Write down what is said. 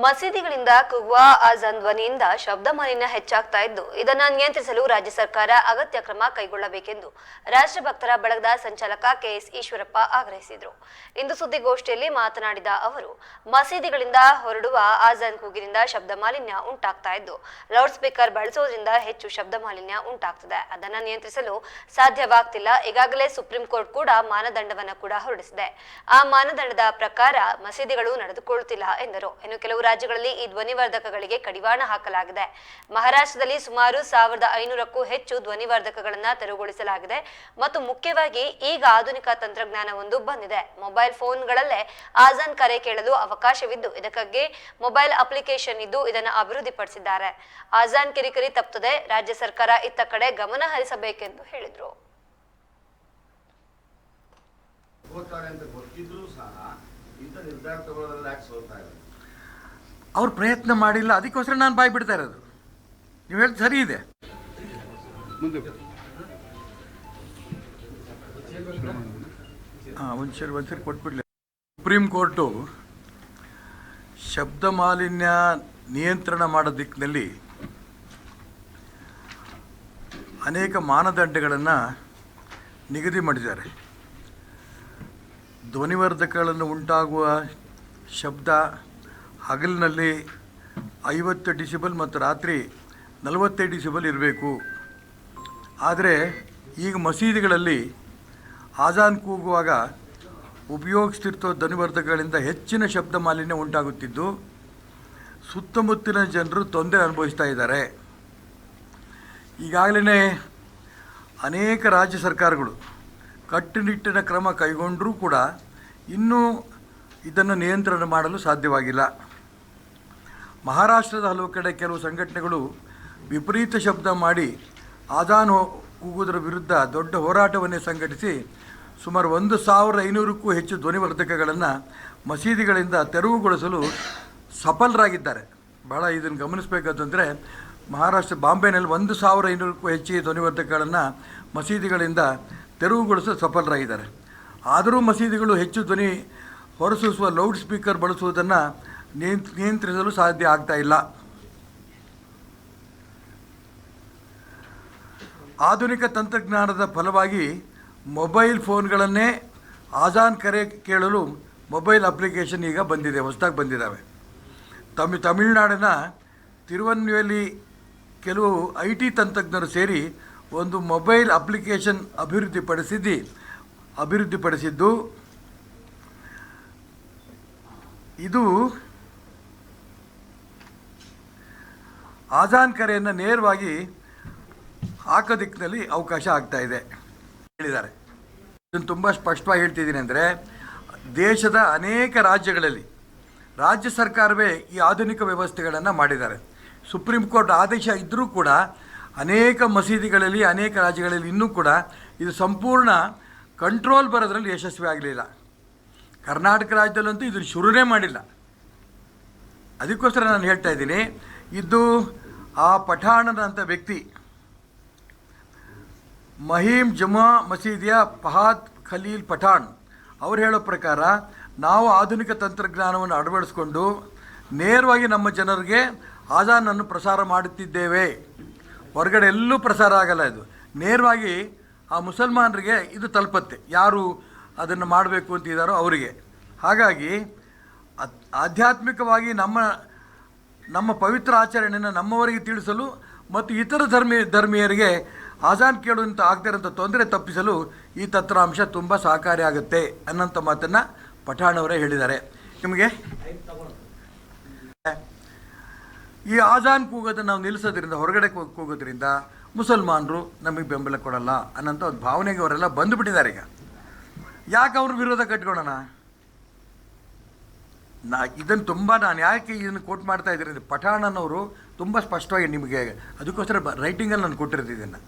ಮಸೀದಿಗಳಿಂದ ಕೂಗುವ ಆಜಾನ್ ಧ್ವನಿಯಿಂದ ಶಬ್ದ ಮಾಲಿನ್ಯ ಹೆಚ್ಚಾಗ್ತಾ ಇದ್ದು, ಇದನ್ನ ನಿಯಂತ್ರಿಸಲು ರಾಜ್ಯ ಸರ್ಕಾರ ಅಗತ್ಯ ಕ್ರಮ ಕೈಗೊಳ್ಳಬೇಕೆಂದು ರಾಷ್ಟ್ರಭಕ್ತರ ಬಳಗದ ಸಂಚಾಲಕ ಕೆಎಸ್ ಈಶ್ವರಪ್ಪ ಆಗ್ರಹಿಸಿದರು. ಇಂದು ಸುದ್ದಿಗೋಷ್ಠಿಯಲ್ಲಿ ಮಾತನಾಡಿದ ಅವರು, ಮಸೀದಿಗಳಿಂದ ಹೊರಡುವ ಆಜಾನ್ ಕೂಗಿನಿಂದ ಶಬ್ದ ಮಾಲಿನ್ಯ ಉಂಟಾಗ್ತಾ ಇದ್ದು, ಲೌಡ್ ಸ್ಪೀಕರ್ ಬಳಸೋದ್ರಿಂದ ಹೆಚ್ಚು ಶಬ್ದ ಮಾಲಿನ್ಯ ಉಂಟಾಗ್ತದೆ. ಅದನ್ನ ನಿಯಂತ್ರಿಸಲು ಸಾಧ್ಯವಾಗ್ತಿಲ್ಲ. ಈಗಾಗಲೇ ಸುಪ್ರೀಂ ಕೋರ್ಟ್ ಕೂಡ ಮಾನದಂಡವನ್ನ ಕೂಡ ಹೊರಡಿಸಿದೆ. ಆ ಮಾನದಂಡದ ಪ್ರಕಾರ ಮಸೀದಿಗಳು ನಡೆದುಕೊಳ್ಳುತ್ತಿಲ್ಲ ಎಂದರು. ಇನ್ನು ಕೆಲವು ರಾಜ್ಯಗಳಲ್ಲಿ ಈ ಧ್ವನಿವರ್ಧಕಗಳಿಗೆ ಕಡಿವಾಣ ಹಾಕಲಾಗಿದೆ. ಮಹಾರಾಷ್ಟ್ರದಲ್ಲಿ ಸುಮಾರು ಸಾವಿರದ ಐನೂರಕ್ಕೂ ಹೆಚ್ಚು ಧ್ವನಿವರ್ಧಕಗಳನ್ನ ತೆರವುಗೊಳಿಸಲಾಗಿದೆ ಮತ್ತು ಮುಖ್ಯವಾಗಿ ಈಗ ಆಧುನಿಕ ತಂತ್ರಜ್ಞಾನವೊಂದು ಬಂದಿದೆ. ಮೊಬೈಲ್ ಫೋನ್ಗಳಲ್ಲೇ ಆಜಾನ್ ಕರೆ ಕೇಳಲು ಅವಕಾಶವಿದ್ದು, ಇದಕ್ಕಾಗಿ ಮೊಬೈಲ್ ಅಪ್ಲಿಕೇಶನ್ ಇದ್ದು ಇದನ್ನು ಅಭಿವೃದ್ಧಿಪಡಿಸಿದ್ದಾರೆ. ಆಜಾನ್ ಕಿರಿಕಿರಿ ತಪ್ಪುತ್ತದೆ ರಾಜ್ಯ ಸರ್ಕಾರ ಇತ್ತ ಕಡೆ ಗಮನ ಹರಿಸಬೇಕೆಂದು ಹೇಳಿದರು. ಅಂತ ಗೊತ್ತಿದ್ರು ಸಹ ಇಂಥ ನಿರ್ಧಾರ ತಗೊಳ್ಳೋದ್ರಲ್ಲಿ ಯಾಕೆ ಸೋಲ್ತಾ ಇದ್ದಾರೆ? ಅವ್ರು ಪ್ರಯತ್ನ ಮಾಡಿಲ್ಲ ಅದಕ್ಕೋಸ್ಕರ ನಾನು ಬಾಯಿ ಬಿಡ್ತಾ ಇರೋದು. ನೀವು ಹೇಳಿ ಸರಿ ಇದೆ. ಹಾಂ ಒಂದ್ಸರಿ ಒಂದು ಸರಿ ಕೊಟ್ಬಿಡ್ಲಿ. ಸುಪ್ರೀಂ ಕೋರ್ಟು ಶಬ್ದ ಮಾಲಿನ್ಯ ನಿಯಂತ್ರಣ ಮಾಡೋ ದಿಕ್ಕಿನಲ್ಲಿ ಅನೇಕ ಮಾನದಂಡಗಳನ್ನು ನಿಗದಿ ಮಾಡಿದ್ದಾರೆ. ಧ್ವನಿವರ್ಧಕಗಳನ್ನು ಉಂಟಾಗುವ ಶಬ್ದ ಹಗಲಿನಲ್ಲಿ ಐವತ್ತು ಡಿಸಿಬಲ್ ಮತ್ತು ರಾತ್ರಿ ನಲವತ್ತೈದು ಡಿಸಿಬಲ್ ಇರಬೇಕು. ಆದರೆ ಈಗ ಮಸೀದಿಗಳಲ್ಲಿ ಆಜಾನ್ ಕೂಗುವಾಗ ಉಪಯೋಗಿಸ್ತಿರ್ತೋ ಧ್ವನಿವರ್ಧಕಗಳಿಂದ ಹೆಚ್ಚಿನ ಶಬ್ದ ಮಾಲಿನ್ಯ ಉಂಟಾಗುತ್ತಿದ್ದು, ಸುತ್ತಮುತ್ತಲಿನ ಜನರು ತೊಂದರೆ ಅನುಭವಿಸ್ತಾ ಇದ್ದಾರೆ. ಈಗಾಗಲೇ ಅನೇಕ ರಾಜ್ಯ ಸರ್ಕಾರಗಳು ಕಟ್ಟುನಿಟ್ಟಿನ ಕ್ರಮ ಕೈಗೊಂಡರೂ ಕೂಡ ಇನ್ನೂ ಇದನ್ನು ನಿಯಂತ್ರಣ ಮಾಡಲು ಸಾಧ್ಯವಾಗಿಲ್ಲ. ಮಹಾರಾಷ್ಟ್ರದ ಹಲವು ಕಡೆ ಕೆಲವು ಸಂಘಟನೆಗಳು ವಿಪರೀತ ಶಬ್ದ ಮಾಡಿ ಆದಾನ್ ಕೂಗುವುದರ ವಿರುದ್ಧ ದೊಡ್ಡ ಹೋರಾಟವನ್ನೇ ಸಂಘಟಿಸಿ ಸುಮಾರು ಒಂದು ಸಾವಿರದ ಐನೂರಕ್ಕೂ ಹೆಚ್ಚು ಧ್ವನಿವರ್ಧಕಗಳನ್ನು ಮಸೀದಿಗಳಿಂದ ತೆರವುಗೊಳಿಸಲು ಸಫಲರಾಗಿದ್ದಾರೆ. ಬಹಳ ಇದನ್ನು ಗಮನಿಸಬೇಕಂತಂದರೆ ಮಹಾರಾಷ್ಟ್ರ ಬಾಂಬೆನಲ್ಲಿ ಒಂದು ಸಾವಿರ ಐನೂರಕ್ಕೂ ಹೆಚ್ಚು ಧ್ವನಿವರ್ಧಕಗಳನ್ನು ಮಸೀದಿಗಳಿಂದ ತೆರವುಗೊಳಿಸಲು ಸಫಲರಾಗಿದ್ದಾರೆ. ಆದರೂ ಮಸೀದಿಗಳು ಹೆಚ್ಚು ಧ್ವನಿ ಹೊರಸೂಸುವ ಲೌಡ್ ಸ್ಪೀಕರ್ ಬಳಸುವುದನ್ನು ನಿಯಂತ್ರಿಸಲು ಸಾಧ್ಯ ಆಗ್ತಾ ಇಲ್ಲ. ಆಧುನಿಕ ತಂತ್ರಜ್ಞಾನದ ಫಲವಾಗಿ ಮೊಬೈಲ್ ಫೋನ್ಗಳನ್ನೇ ಆಜಾನ್ ಕರೆ ಕೇಳಲು ಮೊಬೈಲ್ ಅಪ್ಲಿಕೇಶನ್ ಈಗ ಬಂದಿದೆ, ಹೊಸದಾಗಿ ಬಂದಿದ್ದಾವೆ ತಮಿ, ತಮಿಳುನಾಡಿನ ತಿರುವನ್ವೇಲಿ ಕೆಲವು ಐ ಟಿ ತಂತ್ರಜ್ಞರು ಸೇರಿ ಒಂದು ಮೊಬೈಲ್ ಅಪ್ಲಿಕೇಶನ್ ಅಭಿವೃದ್ಧಿಪಡಿಸಿದ್ದು ಅಭಿವೃದ್ಧಿಪಡಿಸಿದ್ದು, ಇದು ಆಜಾನ್ ಕರೆಯನ್ನು ನೇರವಾಗಿ ಹಾಕೋ ದಿಕ್ಕಿನಲ್ಲಿ ಅವಕಾಶ ಆಗ್ತಾ ಇದೆ. ಹೇಳಿದ್ದಾರೆ. ಇದನ್ನು ತುಂಬ ಸ್ಪಷ್ಟವಾಗಿ ಹೇಳ್ತಿದ್ದೀನಿ ಅಂದರೆ, ದೇಶದ ಅನೇಕ ರಾಜ್ಯಗಳಲ್ಲಿ ರಾಜ್ಯ ಸರ್ಕಾರವೇ ಈ ಆಧುನಿಕ ವ್ಯವಸ್ಥೆಗಳನ್ನು ಮಾಡಿದ್ದಾರೆ. ಸುಪ್ರೀಂ ಕೋರ್ಟ್ ಆದೇಶ ಇದ್ದರೂ ಕೂಡ ಅನೇಕ ಮಸೀದಿಗಳಲ್ಲಿ, ಅನೇಕ ರಾಜ್ಯಗಳಲ್ಲಿ ಇನ್ನೂ ಕೂಡ ಇದು ಸಂಪೂರ್ಣ ಕಂಟ್ರೋಲ್ ಬರೋದ್ರಲ್ಲಿ ಯಶಸ್ವಿ ಆಗಲಿಲ್ಲ. ಕರ್ನಾಟಕ ರಾಜ್ಯದಲ್ಲಂತೂ ಇದನ್ನು ಶುರುನೇ ಮಾಡಿಲ್ಲ. ಅದಕ್ಕೋಸ್ಕರ ನಾನು ಹೇಳ್ತಾ ಇದ್ದೀನಿ, ಇದು ಆ ಪಠಾಣದಂಥ ವ್ಯಕ್ತಿ. ಮಹೀಮ್ ಜಮಾ ಮಸೀದಿಯ ಫಹಾದ್ ಖಲೀಲ್ ಪಠಾಣ್. ಅವ್ರು ಹೇಳೋ ಪ್ರಕಾರ ನಾವು ಆಧುನಿಕ ತಂತ್ರಜ್ಞಾನವನ್ನು ಅಳವಡಿಸ್ಕೊಂಡು ನೇರವಾಗಿ ನಮ್ಮ ಜನರಿಗೆ ಆಜಾನನ್ನು ಪ್ರಸಾರ ಮಾಡುತ್ತಿದ್ದೇವೆ. ಹೊರಗಡೆ ಎಲ್ಲೂ ಪ್ರಸಾರ ಆಗಲ್ಲ ಇದು. ನೇರವಾಗಿ ಆ ಮುಸಲ್ಮಾನರಿಗೆ ಇದು ತಲುಪತ್ತೆ. ಯಾರು ಅದನ್ನು ಮಾಡಬೇಕು ಅಂತಿದ್ದಾರೋ ಅವರಿಗೆ. ಹಾಗಾಗಿ ಆಧ್ಯಾತ್ಮಿಕವಾಗಿ ನಮ್ಮ ನಮ್ಮ ಪವಿತ್ರ ಆಚರಣೆಯನ್ನು ನಮ್ಮವರಿಗೆ ತಿಳಿಸಲು ಮತ್ತು ಇತರ ಧರ್ಮಿ ಧರ್ಮೀಯರಿಗೆ ಆಜಾನ್ ಕೇಳುವಂಥ ಆಗದಿರೋಂಥ ತೊಂದರೆ ತಪ್ಪಿಸಲು ಈ ತತ್ರಾಂಶ ತುಂಬ ಸಹಕಾರಿಯಾಗುತ್ತೆ ಅನ್ನೋಂಥ ಮಾತನ್ನು ಪಠಾಣವರೇ ಹೇಳಿದ್ದಾರೆ. ನಿಮಗೆ? ಈ ಆಜಾನ್ ಕೂಗೋದನ್ನು ನಾವು ನಿಲ್ಲಿಸೋದ್ರಿಂದ, ಹೊರಗಡೆ ಕೂಗೋದ್ರಿಂದ ಮುಸಲ್ಮಾನರು ನಮಗೆ ಬೆಂಬಲ ಕೊಡಲ್ಲ ಅನ್ನೋಂಥ ಒಂದು ಭಾವನೆಗೆ ಅವರೆಲ್ಲ ಬಂದುಬಿಟ್ಟಿದ್ದಾರೆ ಈಗ. ಯಾಕೆ ಅವ್ರ ವಿರೋಧ ಕಟ್ಕೊಳ್ಳೋಣ ನಾ ಇದನ್ನು ತುಂಬ ನಾನು ಯಾಕೆ ಇದನ್ನು ಕೋಟ್ ಮಾಡ್ತಾ ಇದ್ದೀನಿ? ಪಠಾಣನವರು ತುಂಬ ಸ್ಪಷ್ಟವಾಗಿ ನಿಮಗೆ ಅದಕ್ಕೋಸ್ಕರ ರೈಟಿಂಗಲ್ಲಿ ನಾನು ಕೊಟ್ಟಿರ್ತೀನಿ ಇದನ್ನು.